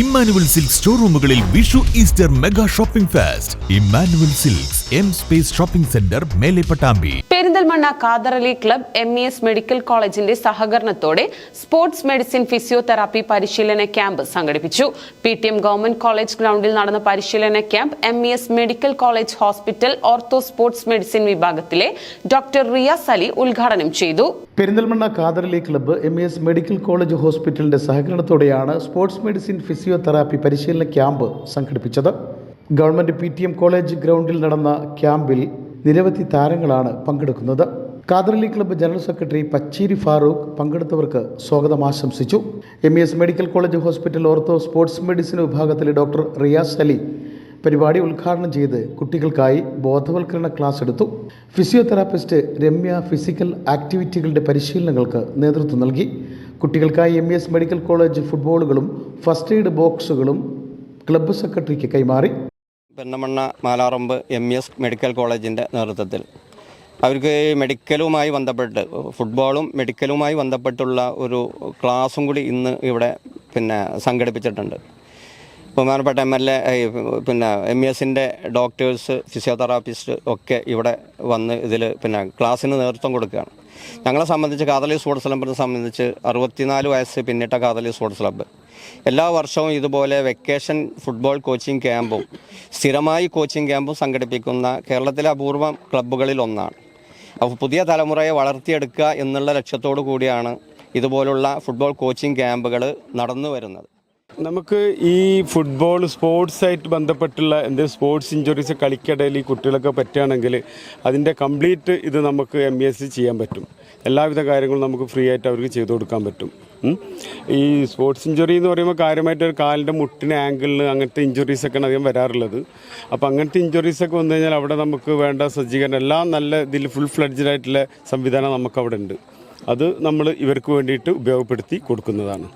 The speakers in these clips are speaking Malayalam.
Emmanuel silks ഷോറൂമുകളിൽ Vishu Easter mega shopping fest. Immanuel silks M space shopping centre മേലെ Pattambi Perinthalmanna കാതറലി club M E S medical കോളേജിന്റെ സഹകരണത്തോടെ സ്പോർട്സ് മെഡിസിൻ ഫിസിയോതെറാപ്പി പരിശീലന ക്യാമ്പ് സംഘടിപ്പിച്ചു. P T M government college ഗ്രൗണ്ടിൽ നടന്ന പരിശീലന camp M E S medical college hospital ortho sports medicine വിഭാഗത്തിലെ ഡോക്ടർ റിയാസ് അലി ഉദ്ഘാടനം ചെയ്തു. Perinthalmanna കാതറലി club M S medical college ഹോസ്പിറ്റലിന്റെ സഹകരണത്തോടെയാണ് സ്പോർട്സ് മെഡിസിൻ ഫിസിയോതെറാപ്പി പരിശീലന ക്യാമ്പ് സംഘടിപ്പിച്ചത്. Government P T M college ഗ്രൗണ്ടിൽ നടന്ന ക്യാമ്പിൽ നിരവധി താരങ്ങളാണ് പങ്കെടുക്കുന്നത്. Katharali club general secretary Pacheri Farooq പങ്കെടുത്തവർക്ക് സ്വാഗതം ആശംസിച്ചു. M S medical college hospital ortho sports medicine വിഭാഗത്തിലെ ഡോക്ടർ റിയാസ് അലി പരിപാടി ഉദ്ഘാടനം ചെയ്ത് കുട്ടികൾക്കായി ബോധവൽക്കരണ ക്ലാസ് എടുത്തു. ഫിസിയോതെറാപ്പിസ്റ്റ് രമ്യ ഫിസിക്കൽ ആക്ടിവിറ്റികളുടെ പരിശീലനങ്ങൾക്ക് നേതൃത്വം നൽകി. കുട്ടികൾക്കായി എം എസ് മെഡിക്കൽ കോളേജ് ഫുട്ബോളുകളും ഫസ്റ്റ് എയ്ഡ് ബോക്സുകളും ക്ലബ്ബ് സെക്രട്ടറിക്ക് കൈമാറി. പെണ്ണമണ്ണ മാലാറമ്പ് എം എസ് മെഡിക്കൽ കോളേജിന്റെ നേതൃത്വത്തിൽ. അവർക്ക് മെഡിക്കലുമായി ബന്ധപ്പെട്ട് ഫുട്ബോളും മെഡിക്കലുമായി ബന്ധപ്പെട്ടുള്ള ഒരു ക്ലാസ്സും കൂടി ഇന്ന് ഇവിടെ പിന്നെ സംഘടിപ്പിച്ചിട്ടുണ്ട്. ബഹുമാനപ്പെട്ട എം എൽ എ പിന്നെ എം എസിന്റെ ഡോക്ടേഴ്സ് ഫിസിയോതെറാപ്പിസ്റ്റ് ഒക്കെ ഇവിടെ വന്ന് ഇതിൽ പിന്നെ ക്ലാസ്സിന് നേതൃത്വം കൊടുക്കുകയാണ്. ഞങ്ങളെ സംബന്ധിച്ച് കാതലി സ്പോർട്സ് ക്ലബിനെ സംബന്ധിച്ച് അറുപത്തിനാല് വയസ്സ് പിന്നിട്ട കാതലി സ്പോർട്സ് ക്ലബ്ബ്. എല്ലാ വർഷവും ഇതുപോലെ വെക്കേഷൻ ഫുട്ബോൾ കോച്ചിങ് ക്യാമ്പും സ്ഥിരമായി കോച്ചിങ് ക്യാമ്പും സംഘടിപ്പിക്കുന്ന കേരളത്തിലെ അപൂർവം ക്ലബ്ബുകളിൽ ഒന്നാണ്. അപ്പോൾ പുതിയ തലമുറയെ വളർത്തിയെടുക്കുക എന്നുള്ള ലക്ഷ്യത്തോടു കൂടിയാണ് ഇതുപോലുള്ള ഫുട്ബോൾ കോച്ചിങ് ക്യാമ്പുകൾ നടന്നു വരുന്നത്. നമുക്ക് ഈ ഫുട്ബോൾ സ്പോർട്സായിട്ട് ബന്ധപ്പെട്ടുള്ള എന്തെങ്കിലും സ്പോർട്സ് ഇഞ്ചുറീസ് കളിക്കിടയിൽ ഈ കുട്ടികളൊക്കെ പറ്റുകയാണെങ്കിൽ അതിന്റെ കംപ്ലീറ്റ് ഇത് നമുക്ക് എം എസ് ചെയ്യാൻ പറ്റും. എല്ലാവിധ കാര്യങ്ങളും നമുക്ക് ഫ്രീ ആയിട്ട് അവർക്ക് ചെയ്തു കൊടുക്കാൻ പറ്റും. ഈ സ്പോർട്സ് ഇഞ്ചുറി എന്ന് പറയുമ്പോൾ കാര്യമായിട്ട് ഒരു കാലിന്റെ മുട്ടിന് ആംഗിളിന് അങ്ങനത്തെ ഇഞ്ചുറീസ് ഒക്കെയാണ് അധികം വരാറുള്ളത്. അപ്പോൾ അങ്ങനത്തെ ഇഞ്ചുറീസ് ഒക്കെ വന്നു കഴിഞ്ഞാൽ അവിടെ നമുക്ക് വേണ്ട സജ്ജീകരണം എല്ലാം നല്ല ഇതിൽ ഫുൾ ഫ്ലഡ്ജഡ് ആയിട്ടുള്ള സംവിധാനം നമുക്ക് അവിടെ ഉണ്ട്. അത് നമ്മൾ ഇവർക്ക് വേണ്ടിയിട്ട് ഉപയോഗപ്പെടുത്തി കൊടുക്കുന്നതാണ്.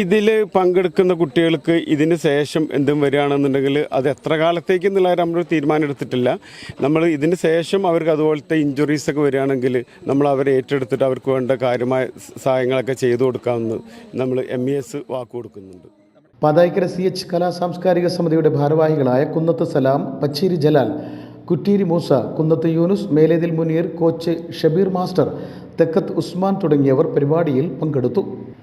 ഇതിൽ പങ്കെടുക്കുന്ന കുട്ടികൾക്ക് ഇതിന് ശേഷം എന്തും വരികയാണെന്നുണ്ടെങ്കിൽ അത് എത്ര കാലത്തേക്ക് എന്നുള്ള നമ്മൾ തീരുമാനം എടുത്തിട്ടില്ല. നമ്മൾ ഇതിന് ശേഷം അവർക്ക് അതുപോലത്തെ ഇഞ്ചുറീസ് ഒക്കെ വരികയാണെങ്കിൽ നമ്മൾ അവരെ ഏറ്റെടുത്തിട്ട് അവർക്ക് വേണ്ട കാര്യമായ സഹായങ്ങളൊക്കെ ചെയ്തു കൊടുക്കാമെന്ന് നമ്മൾ എം ഇ എസ് വാക്ക് കൊടുക്കുന്നുണ്ട്. പാതായിക്കര സി എച്ച് കലാ സാംസ്കാരിക സമിതിയുടെ ഭാരവാഹികളായ കുന്നത്ത് സലാം പച്ചേരി ജലാൽ കുറ്റീരി മൂസ കുന്നത്ത് യൂനുസ് മേലേതിൽ മുനീർ കോച്ച് ഷബീർ മാസ്റ്റർ തെക്കത്ത് ഉസ്മാൻ തുടങ്ങിയവർ പരിപാടിയിൽ പങ്കെടുത്തു.